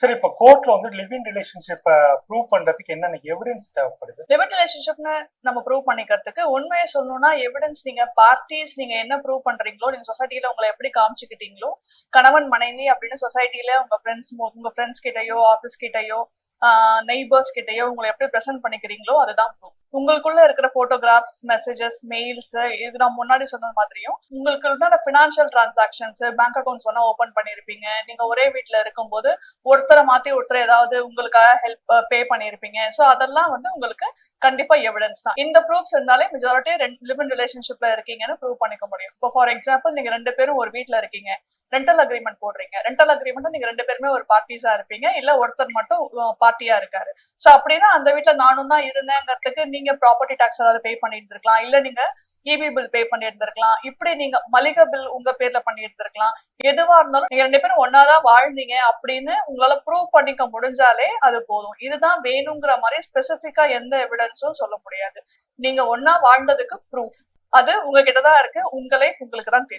சரி இப்ப கோர்ட்ல வந்து லிவிங் ரிலேஷன்ஷிப் ப்ரூவ் பண்றதுக்கு என்னென்ன எவிடன்ஸ் தேவைப்படுது? லிவிங் ரிலேஷன்ஷிப்னு நம்ம ப்ரூவ் பண்ணிக்கிறதுக்கு உண்மையை சொல்லணும்னா எவிடன்ஸ் நீங்க பார்ட்டிஸ் நீங்க என்ன ப்ரூவ் பண்றீங்களோ நீங்க சொசைட்டில உங்களை எப்படி காமிச்சுக்கிட்டீங்களோ கணவன் மனைவி அப்படின்னு சொசைட்டில உங்க ஃப்ரெண்ட்ஸ் உங்க ஃப்ரெண்ட்ஸ் கிட்டயோ ஆஃபீஸ் கிட்டயோ நெய்பர்ஸ் கிட்டயோ உங்களை எப்படி ப்ரெசென்ட் பண்ணிக்கிறீங்களோ அதுதான் ப்ரூஃப் உங்களுக்குள்ள இருக்கிற போட்டோகிராஃப்ஸ் மெசேஜஸ் மெயில்ஸ் இது நான் முன்னாடி சொன்ன மாதிரியும் உங்களுக்கு ஃபினான்ஷியல் டிரான்சாக்ஷன்ஸ் பேங்க் அக்கௌண்ட்ஸ் வேணா ஓபன் பண்ணிருப்பீங்க. நீங்க ஒரே வீட்ல இருக்கும்போது ஒருத்தரை மாத்தி ஒருத்தர் ஏதாவது உங்களுக்காக ஹெல்ப் பே பண்ணிருப்பீங்க. சோ அதெல்லாம் வந்து உங்களுக்கு கண்டிப்பா எவிடன்ஸ் தான். இந்த ப்ரூஃப்ஸ் இருந்தாலே மெஜாரிட்டி ரெண்டு லிவ் ரிலேஷன்ஷிப்ல இருக்கீங்கன்னு ப்ரூவ் பண்ணிக்க முடியும். இப்போ ஃபார் எக்ஸாம்பிள் நீங்க ரெண்டு பேரும் ஒரு வீட்ல இருக்கீங்க. ரெண்டல் அக்ரிமெண்ட் போடுறீங்க. ரெண்டல் அக்ரிமெண்ட் நீங்க ரெண்டு பேருமே ஒரு பார்ட்டிஸா இருப்பீங்க. இல்ல ஒருத்தர் மட்டும் பார்ட்டியா இருக்காரு. சோ அப்படின்னா அந்த வீட்ல நானும் தான் இருந்தேங்கிறதுக்கு நீங்க ப்ராப்பர்ட்டி டாக்ஸ் ஏதாவது பே பண்ணிட்டு இருக்கலாம் இல்ல நீங்க இபி பில் பே பண்ணி இருந்திருக்கலாம் இப்படி நீங்க மளிகை பில் உங்க பேர்ல பண்ணி இருந்திருக்கலாம் எதுவா இருந்தாலும் நீங்க ரெண்டு பேரும் ஒன்னாதான் வாழ்ந்தீங்க அப்படின்னு உங்களால ப்ரூவ் பண்ணிக்க முடிஞ்சாலே அது போதும். இதுதான் வேணுங்கிற மாதிரி ஸ்பெசிபிக்கா எந்த எவிடன்ஸும் சொல்ல முடியாது. நீங்க ஒன்னா வாழ்ந்ததுக்கு ப்ரூஃப் அது உங்ககிட்ட தான் இருக்கு உங்களே உங்களுக்கு தான் தெரியும்.